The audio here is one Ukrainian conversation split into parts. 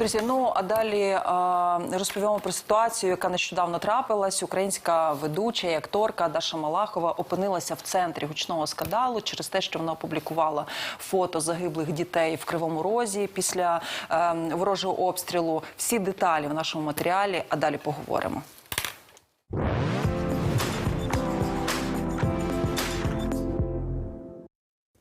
Друзі, ну а далі розповімо про ситуацію, яка нещодавно трапилась. Українська ведуча і акторка Даша Малахова опинилася в центрі гучного скандалу через те, що вона опублікувала фото загиблих дітей в Кривому Розі після е, ворожого обстрілу. Всі деталі в нашому матеріалі. А далі поговоримо.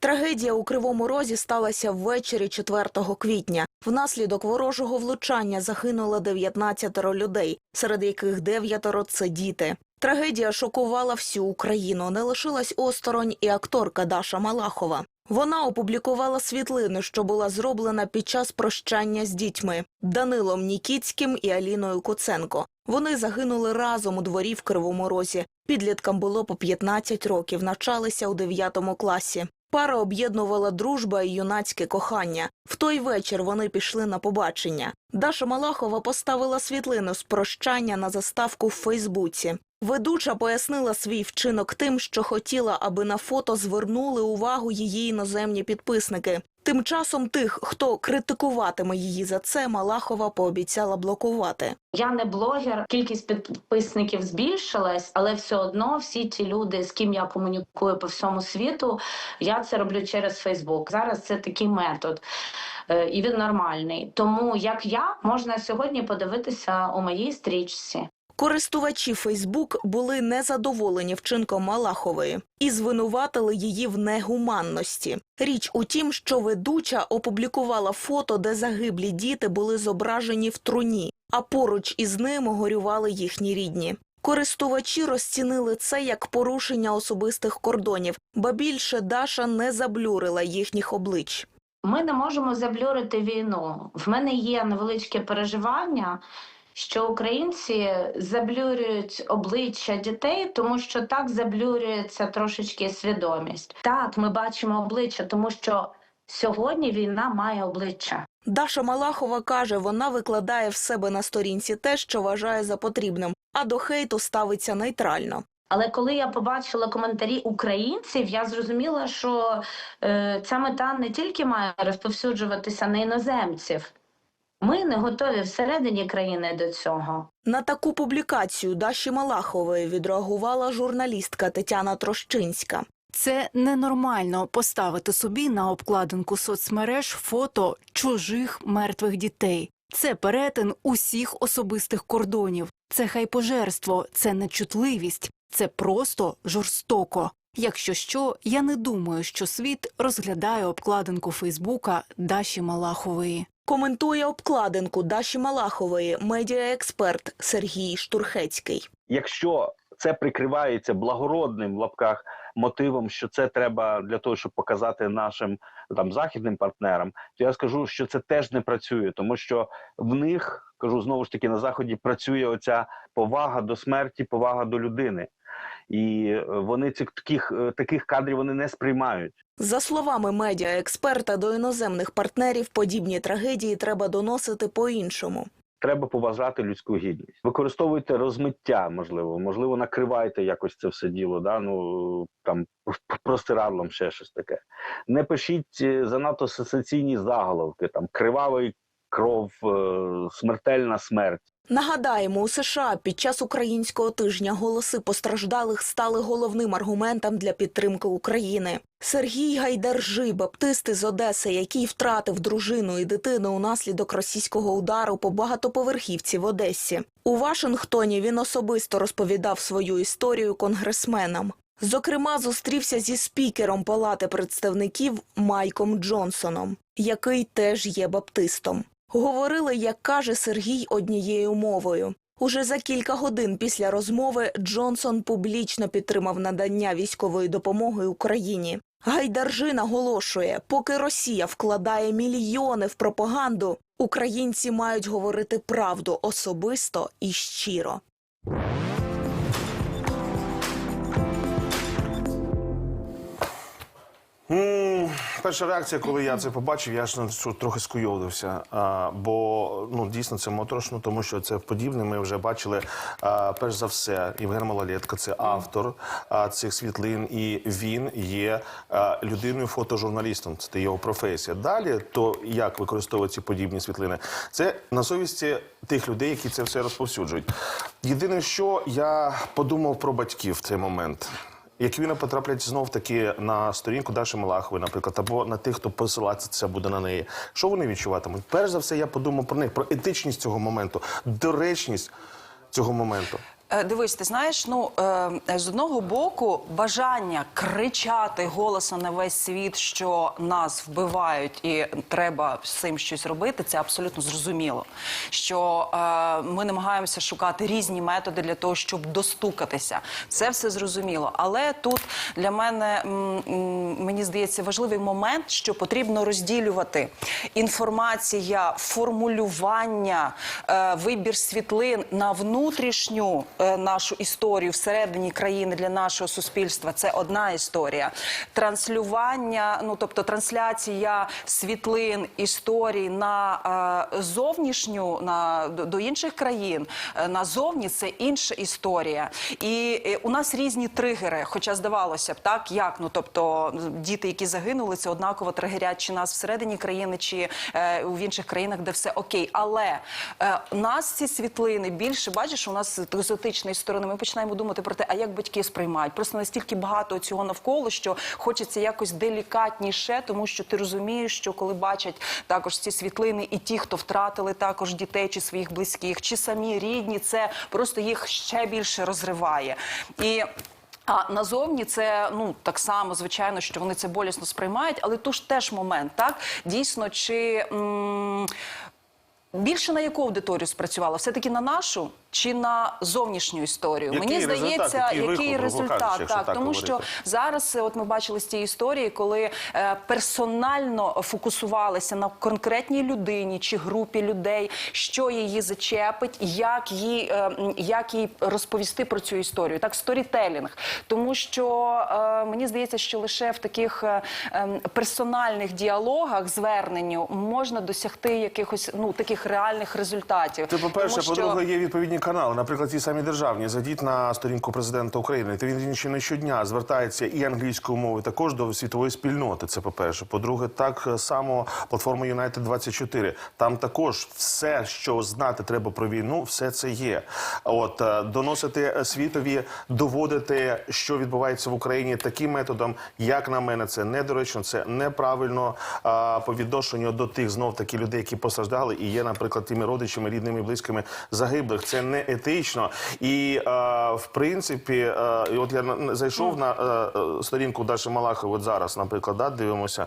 Трагедія у Кривому Розі сталася ввечері 4 квітня. Внаслідок ворожого влучання загинуло 19 людей, серед яких дев'ятеро – це діти. Трагедія шокувала всю Україну. Не лишилась осторонь і акторка Даша Малахова. Вона опублікувала світлину, що була зроблена під час прощання з дітьми Данилом Нікіцьким і Аліною Куценко. Вони загинули разом у дворі в Кривому Розі. Підліткам було по 15 років, навчалися у 9 класі. Пара об'єднувала дружба і юнацьке кохання. В той вечір вони пішли на побачення. Даша Малахова поставила світлину з прощання на заставку в Фейсбуці. Ведуча пояснила свій вчинок тим, що хотіла, аби на фото звернули увагу її іноземні підписники. Тим часом тих, хто критикуватиме її за це, Малахова пообіцяла блокувати. Я не блогер, кількість підписників збільшилась, але все одно всі ті люди, з ким я комунікую по всьому світу, я це роблю через Фейсбук. Зараз це такий метод. е, І він нормальний. Тому як я можна сьогодні подивитися у моїй стрічці. Користувачі Фейсбук були незадоволені вчинком Малахової і звинуватили її в негуманності. Річ у тім, що ведуча опублікувала фото, де загиблі діти були зображені в труні, а поруч із ними горювали їхні рідні. Користувачі розцінили це як порушення особистих кордонів, ба більше Даша не заблюрила їхніх облич. Ми не можемо заблюрити війну. В мене є невеличке переживання, що українці заблюрюють обличчя дітей, тому що так заблюрюється трошечки свідомість. Так, ми бачимо обличчя, тому що сьогодні війна має обличчя. Даша Малахова каже, вона викладає в себе на сторінці те, що вважає за потрібним, а до хейту ставиться нейтрально. Але коли я побачила коментарі українців, я зрозуміла, що е, ця мета не тільки має розповсюджуватися на іноземців. Ми не готові всередині країни до цього. На таку публікацію Даші Малахової відреагувала журналістка Тетяна Трощинська. Це ненормально поставити собі на обкладинку соцмереж фото чужих мертвих дітей. Це перетин усіх особистих кордонів. Це хайпожерство, це нечутливість, це просто жорстоко. Якщо що, я не думаю, що світ розглядає обкладинку Фейсбука Даші Малахової. Коментує обкладинку Даші Малахової медіаексперт Сергій Штурхецький. якщо це прикривається благородним в лапках мотивом, що це треба для того, щоб показати нашим там західним партнерам, то я скажу, що це теж не працює, тому що в них кажу знову ж таки на заході працює оця повага до смерті, повага до людини, і е, вони цих таких е, таких кадрів вони не сприймають. За словами медіаексперта, до іноземних партнерів подібні трагедії треба доносити по-іншому. Треба поважати людську гідність. Використовуйте розмиття, можливо, можливо, накривайте якось це все діло. Да? Ну там простирадлом ще щось таке. Не пишіть е, занадто сенсаційні заголовки, там кривавий кров, е, смертельна смерть. Нагадаємо, у США під час українського тижня голоси постраждалих стали головним аргументом для підтримки України. Сергій Гайдаржи, баптист із Одеси, який втратив дружину і дитину унаслідок російського удару по багатоповерхівці в Одесі. У Вашингтоні він особисто розповідав свою історію конгресменам. Зокрема, зустрівся зі спікером Палати представників Майком Джонсоном, який теж є баптистом. Говорили, як каже Сергій, однією мовою. Уже за кілька годин після розмови Джонсон публічно підтримав надання військової допомоги Україні. Гайдаржи наголошує, поки Росія вкладає мільйони в пропаганду, українці мають говорити правду особисто і щиро. Перша реакція, коли я це побачив, я ж що, трохи скуйовдився. А, бо ну дійсно це моторошно, тому що це подібне. Ми вже бачили. А, перш за все, Євген Малолетко, це автор а, цих світлин, і він є а, людиною фотожурналістом. Це його професія. Далі, то як використовують ці подібні світлини, це на совісті тих людей, які це все розповсюджують. Єдине, що я подумав про батьків в цей момент. Як вони потраплять знов таки на сторінку Даші Малахової, наприклад, або на тих, хто посилатися буде на неї, що вони відчуватимуть? Перш за все, я подумав про них, про етичність цього моменту, доречність цього моменту. Е, Дивись, ти знаєш, ну е, з одного боку бажання кричати голосом на весь світ, що нас вбивають, і треба з цим щось робити. Це абсолютно зрозуміло. Що е, ми намагаємося шукати різні методи для того, щоб достукатися. Це все зрозуміло. Але тут для мене мені здається важливий момент, що потрібно розділювати інформація, формулювання, вибір світлин на внутрішню нашу історію всередині країни для нашого суспільства. Це одна історія. Транслювання, ну тобто трансляція світлин історій на е, зовнішню на до, інших країн е, назовні це інша історія. І е, у нас різні тригери. Хоча здавалося б, так як ну тобто діти, які загинули, це однаково тригерять чи нас всередині країни, чи е, в інших країнах, де все окей. Але е, нас ці світлини більше бачиш, у нас з екзотичної сторони. Ми починаємо думати про те, а як батьки сприймають. Просто настільки багато цього навколо, що хочеться якось делікатніше, тому що ти розумієш, що коли бачать також ці світлини, і ті, хто втратили також дітей чи своїх близьких, чи самі рідні, це просто їх ще більше розриває. І а назовні це ну так само, звичайно, що вони це болісно сприймають, але тут ж теж момент, так дійсно, чи більше на яку аудиторію спрацювала? Все таки на нашу чи на зовнішню історію? Який Мені результат, здається, який який, вихлоп, результат кажучи, так, так тому говорити? що зараз, е, от ми бачили з цієї історії, коли е, персонально фокусувалися на конкретній людині чи групі людей, що її зачепить, як їй, е, як їй розповісти про цю історію. Так, сторітелінг. Тому що е, мені здається, що лише в таких е, ем, персональних діалогах, зверненню можна досягти якихось ну таких реальних результатів. Це по-перше, Тому по-друге, є відповідні канали. Наприклад, ті самі державні. Зайдіть на сторінку президента України. Та він ще не щодня звертається і англійською мовою, також до світової спільноти. Це по-перше. По-друге, так само платформа United 24 Там також все, що знати треба про війну, все це є. От е, доносити е, світові, доводити, що відбувається в Україні таким методом, як на мене, це недоречно, це неправильно а, по відношенню до тих знов таки людей, які постраждали, і є, наприклад, тими родичами, рідними, близькими загиблих. Це не етично. І а, в принципі, а, і от я зайшов на а, а, сторінку Даші Малахової, от зараз, наприклад, да, дивимося.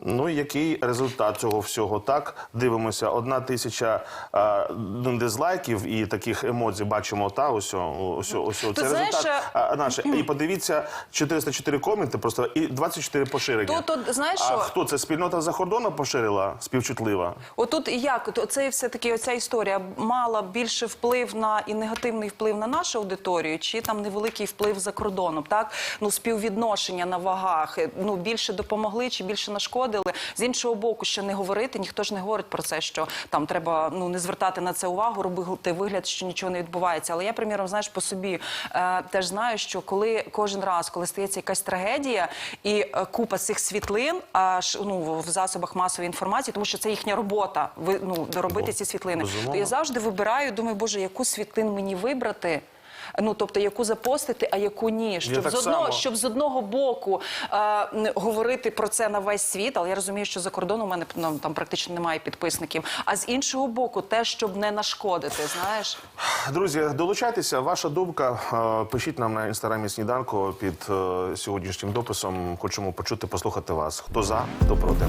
Ну який результат цього всього? Так дивимося, одна тисяча а, ну, дизлайків і таких емодзій бачимо. Та ось ось ось це знаєш, результат а, наше. І подивіться 404 коменти, просто і 24 поширення. Тут, от, знаєш а хто це спільнота за кордоном поширила співчутлива? Отут як це все таки оця історія мала більше вплив на і негативний вплив на нашу аудиторію, чи там невеликий вплив за кордоном, так ну співвідношення на вагах. е, Ну більше допомогли чи більше нашкодили. З іншого боку, що не говорити, ніхто ж не говорить про це, що там треба ну не звертати на це увагу, робити вигляд, що нічого не відбувається. Але я, приміром, знаєш, по собі е, теж знаю, що коли кожен раз, коли стається якась трагедія, і е, купа цих світлин, аж ну в- засобах масової інформації, тому що це їхня робота. Ви ну доробити ці світлини. безумовно. То я завжди вибираю, думаю, боже, яку світлин мені вибрати. Ну, тобто, яку запостити, а яку ні, щоб з одного, щоб з одного боку м, говорити про це на весь світ, але я розумію, що за кордоном у мене ну, там практично немає підписників. А з іншого боку, те, щоб не нашкодити, знаєш. Друзі, долучайтеся. Ваша думка. Пишіть нам на інстаграмі сніданку під е, сьогоднішнім дописом. Хочемо почути, послухати вас. Хто за, хто проти.